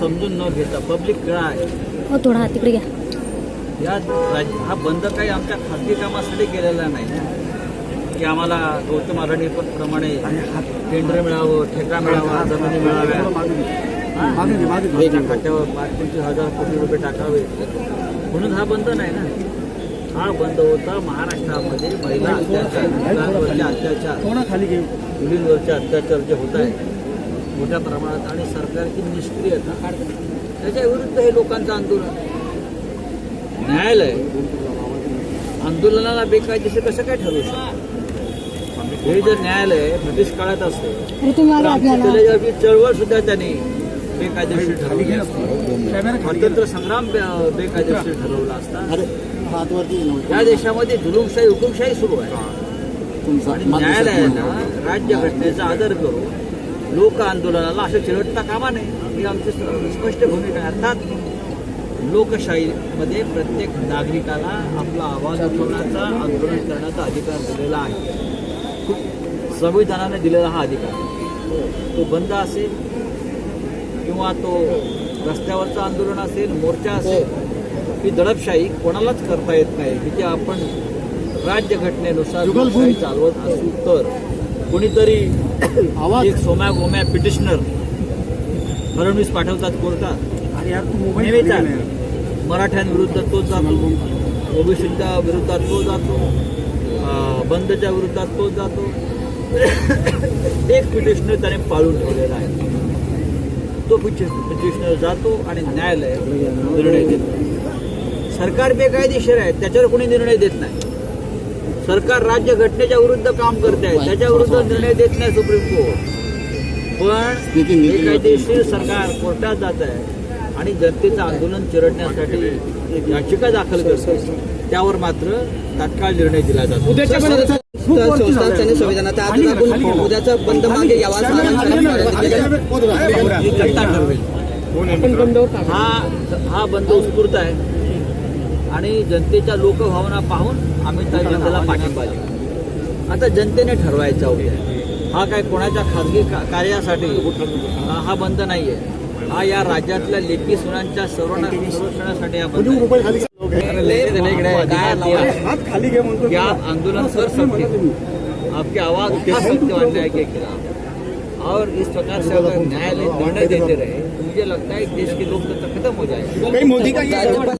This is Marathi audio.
समजून न घेता पब्लिक आहे हो थोडा तिकडे घ्या. या राज- हा बंद काही आमच्या खाजगी कामासाठी केलेला नाही की आम्हाला गौतम अडाणी प्रमाणे टेंडर मिळावं ठेका मिळावा जमिनी मिळाव्या. खात्यावर पाच पंचवीस हजार कोटी रुपये टाकावे. म्हणून हा बंद नाही ना. हा बंद होता महाराष्ट्रामध्ये महिला अत्याचार मुलांवरचे अत्याचार मुलींवरचे अत्याचार जे होत आहे मोठ्या प्रमाणात आणि सरकारची निष्क्रियता त्याच्या विरुद्ध हे लोकांचं आंदोलन न्यायालय आंदोलनाला बेकायदेशीर कसं काय ठरवू शकतं? हे जर न्यायालय ब्रिटिश काळात असतं चळवळ सुद्धा त्यांनी बेकायदेशीर ठरवली असती. स्वातंत्र्य संग्राम बेकायदेशीर ठरवला असता. या देशामध्ये जुलुमशाही हुकुमशाही सुरू आहे. आणि न्यायालयानं राज्य घटनेचा आदर करून लोक आंदोलनाला असं चिरडता कामा नये ही आमची स्पष्ट भूमिका आहे. अर्थात लोकशाहीमध्ये प्रत्येक नागरिकाला आपला आवाज उठवण्याचा आंदोलन करण्याचा अधिकार दिलेला आहे. संविधानाने दिलेला हा अधिकार. तो बंद असेल किंवा तो रस्त्यावरचं आंदोलन असेल मोर्चा असेल ही दडपशाही कोणालाच करता येत नाही. तिथे आपण राज्यघटनेनुसार चालवत असू तर कोणीतरी एक सोम्या गोम्या पिटिशनर. फडणवीस पाठवतात कोर्टात. मराठ्यांविरुद्ध तो जातो. ओबीसीच्या विरोधात तो जातो. बंदच्या विरोधात तो जातो. एक पिटिशनर त्याने पाळून ठेवलेला आहे. तो पिटिशनर जातो आणि न्यायालय निर्णय देतो. सरकार बेकायदेशीर आहे. त्याच्यावर कोणी निर्णय देत नाही. सरकार राज्य घटनेच्या विरुद्ध काम करते आहे त्याच्या विरुद्ध निर्णय देत नाही सुप्रीम कोर्ट. पण बेकायदेशीर सरकार कोर्टात जात आहे आणि जनतेचं आंदोलन चिरडण्यासाठी एक याचिका दाखल करते त्यावर मात्र तात्काळ निर्णय दिला जातो. संस्थांनी संविधानाचा उद्याचा बंद मागे यावा ही हा हा बंद उत्स्फूर्त आहे. आणि जनतेच्या लोकभावना पाहून आम्ही त्या बंदला पाठिंबा देऊ. आता जनतेने ठरवायचा उद्या. हा काय कोणाच्या खाजगी का- कार्यासाठी? हा- बंद नाहीये. हा या राज्यातल्या लेखी सुनांच्या संरक्षणा- संरक्षणासाठी हा बंद आहे. काय क्या आंदोलन कर सकते हो आपकी आवाज उठा सकते हो अन्याय के खिलाफ और इस प्रकार से अगर न्यायालय निर्णय देते रहे तो मुझे लगता है देश के लोकतंत्र खत्म हो जाएगा।